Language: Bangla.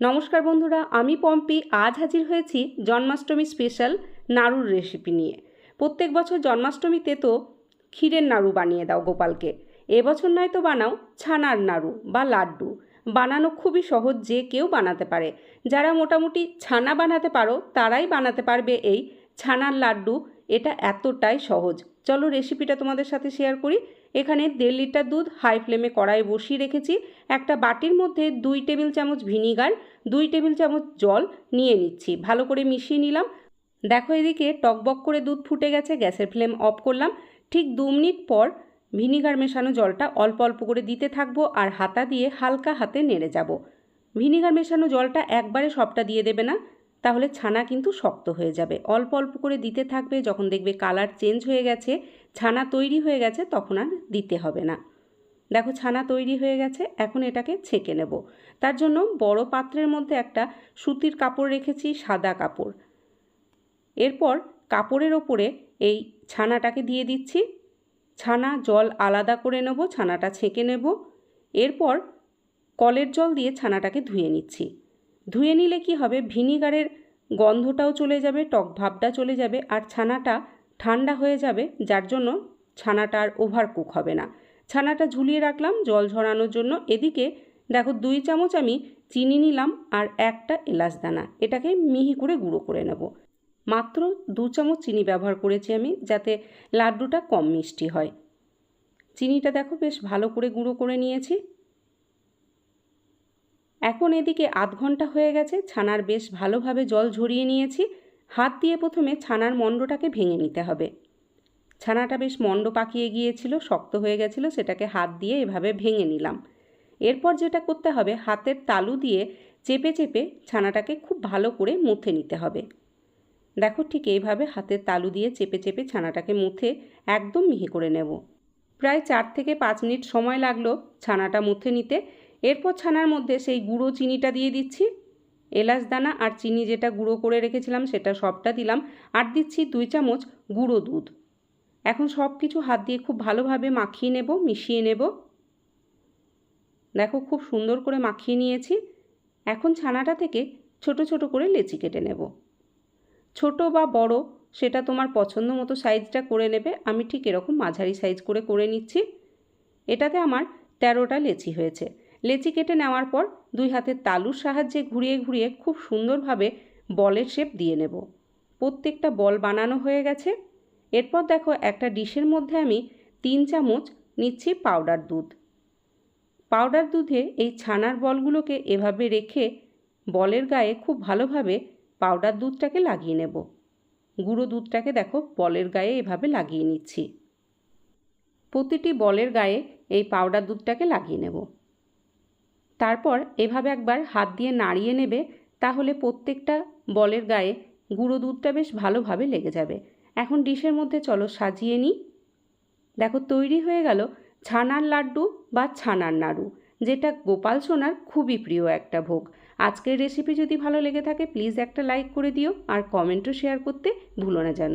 নমস্কার বন্ধুরা, আমি পম্পি। আজ হাজির হয়েছি জন্মাষ্টমী স্পেশাল নাড়ুর রেসিপি নিয়ে। প্রত্যেক বছর জন্মাষ্টমীতে তো ক্ষীরের নাড়ু বানিয়ে দাও গোপালকে। এবছর নয় তো বানাও ছানার নাড়ু বা লাড্ডু। বানানো খুবই সহজ, যে কেউ বানাতে পারে। যারা মোটামুটি ছানা বানাতে পারো, তারাই বানাতে পারবে এই ছানার লাড্ডু। এটা এতটাই সহজ। চলো রেসিপিটা তোমাদের সাথে শেয়ার করি। এখানে দেড় লিটার দুধ হাই ফ্লেমে কড়াই বসিয়ে রেখেছি। একটা বাটির মধ্যে দুই টেবিল চামচ ভিনিগার, দুই টেবিল চামচ জল নিয়ে নিচ্ছি। ভালো করে মিশিয়ে নিলাম। দেখো এদিকে টকবক করে দুধ ফুটে গেছে, গ্যাসের ফ্লেম অফ করলাম। ঠিক দু মিনিট পর ভিনিগার মেশানো জলটা অল্প অল্প করে দিতে থাকব আর হাতা দিয়ে হালকা হাতে নেড়ে যাব। ভিনিগার মেশানো জলটা একবারে সবটা দিয়ে দেবে না। তাহলে ছানা কিন্তু শক্ত হয়ে যাবে। অল্প অল্প করে দিতে থাকবে, যখন দেখবে কালার চেঞ্জ হয়ে গেছে, ছানা তৈরি হয়ে গেছে, তখন আর দিতে হবে না। দেখো ছানা তৈরি হয়ে গেছে, এখন এটাকে ছেঁকে নেব। তার জন্য বড় পাত্রের মধ্যে একটা সুতির কাপড় রেখেছি, সাদা কাপড়। এরপর কাপড়ের ওপরে এই ছানাটাকে দিয়ে দিচ্ছি। ছানা জল আলাদা করে নেব, ছানাটা ছেঁকে নেব। এরপর কলের জল দিয়ে ছানাটাকে ধুয়ে নিচ্ছি। ধুয়ে নিলে কি হবে? ভিনিগারের গন্ধটাও চলে যাবে, টক ভাবটা চলে যাবে, আর ছানাটা ঠান্ডা হয়ে যাবে, যার জন্য ছানাটা আর ওভার কুক হবে না। ছানাটা ঝুলিয়ে রাখলাম, জল ঝরানোর জন্য। এদিকে দেখো, দুই চামচ আমি চিনি নিলাম আর একটা এলাচ দানা। এটাকে মিহি করে গুঁড়ো করে নেব। মাত্র দু চামচ চিনি ব্যবহার করেছি আমি, যাতে লাড্ডুটা কম মিষ্টি হয়। চিনিটা দেখো, বেশ ভালো করে গুঁড়ো করে নিয়েছি। এখন এদিকে আধ ঘণ্টা হয়ে গেছে, ছানার বেশ ভালোভাবে জল ঝরিয়ে নিয়েছি। হাত দিয়ে প্রথমে ছানার মণ্ডটাকে ভেঙে নিতে হবে। ছানাটা বেশ মণ্ড পাকিয়ে গিয়েছিল, শক্ত হয়ে গেছিল, সেটাকে হাত দিয়ে এভাবে ভেঙে নিলাম। এরপর যেটা করতে হবে, হাতের তালু দিয়ে চেপে চেপে ছানাটাকে খুব ভালো করে মুথে নিতে হবে। দেখো ঠিক এইভাবে হাতের তালু দিয়ে চেপে চেপে ছানাটাকে মুথে একদম মিহি করে নেব। প্রায় চার থেকে পাঁচ মিনিট সময় লাগল ছানাটা মুথে নিতে। এরপর ছানার মধ্যে সেই গুঁড়ো চিনিটা দিয়ে দিচ্ছি। এলাচ দানা আর চিনি যেটা গুঁড়ো করে রেখেছিলাম সেটা সবটা দিলাম আর দিচ্ছি দুই চামচ গুঁড়ো দুধ। এখন সব কিছু হাত দিয়ে খুব ভালোভাবে মাখিয়ে নেব, মিশিয়ে নেব। দেখো খুব সুন্দর করে মাখিয়ে নিয়েছি। এখন ছানাটা থেকে ছোট ছোট করে লেচি কেটে নেব। ছোট বা বড় সেটা তোমার পছন্দ মতো সাইজটা করে নেবে। আমি ঠিক এরকম মাঝারি সাইজ করে করে নিচ্ছি। এটাতে আমার তেরোটা লেচি হয়েছে। লেচি কেটে নেওয়ার পর দুই হাতের তালুর সাহায্যে ঘুরিয়ে ঘুরিয়ে খুব সুন্দরভাবে বলের শেপ দিয়ে নেব। প্রত্যেকটা বল বানানো হয়ে গেছে। এরপর দেখো একটা ডিশের মধ্যে আমি তিন চামচ নিচ্ছি পাউডার দুধ। পাউডার দুধে এই ছানার বলগুলোকে এভাবে রেখে বলের গায়ে খুব ভালোভাবে পাউডার দুধটাকে লাগিয়ে নেব। গুঁড়ো দুধটাকে দেখো বলের গায়ে এভাবে লাগিয়ে নিচ্ছি। প্রতিটি বলের গায়ে এই পাউডার দুধটাকে লাগিয়ে নেব। তারপর এভাবে একবার হাত দিয়ে নাড়িয়ে নেবে, তাহলে প্রত্যেকটা বলের গায়ে গুঁড়ো দুধটা বেশ ভালোভাবে লেগে যাবে। এখন ডিশের মধ্যে চলো সাজিয়ে নিই। দেখো তৈরি হয়ে গেল ছানার লাড্ডু বা ছানার নাড়ু, যেটা গোপাল সোনার খুবই প্রিয় একটা ভোগ। আজকের রেসিপি যদি ভালো লেগে থাকে প্লিজ একটা লাইক করে দিও আর কমেন্টও শেয়ার করতে ভুলো না যেন।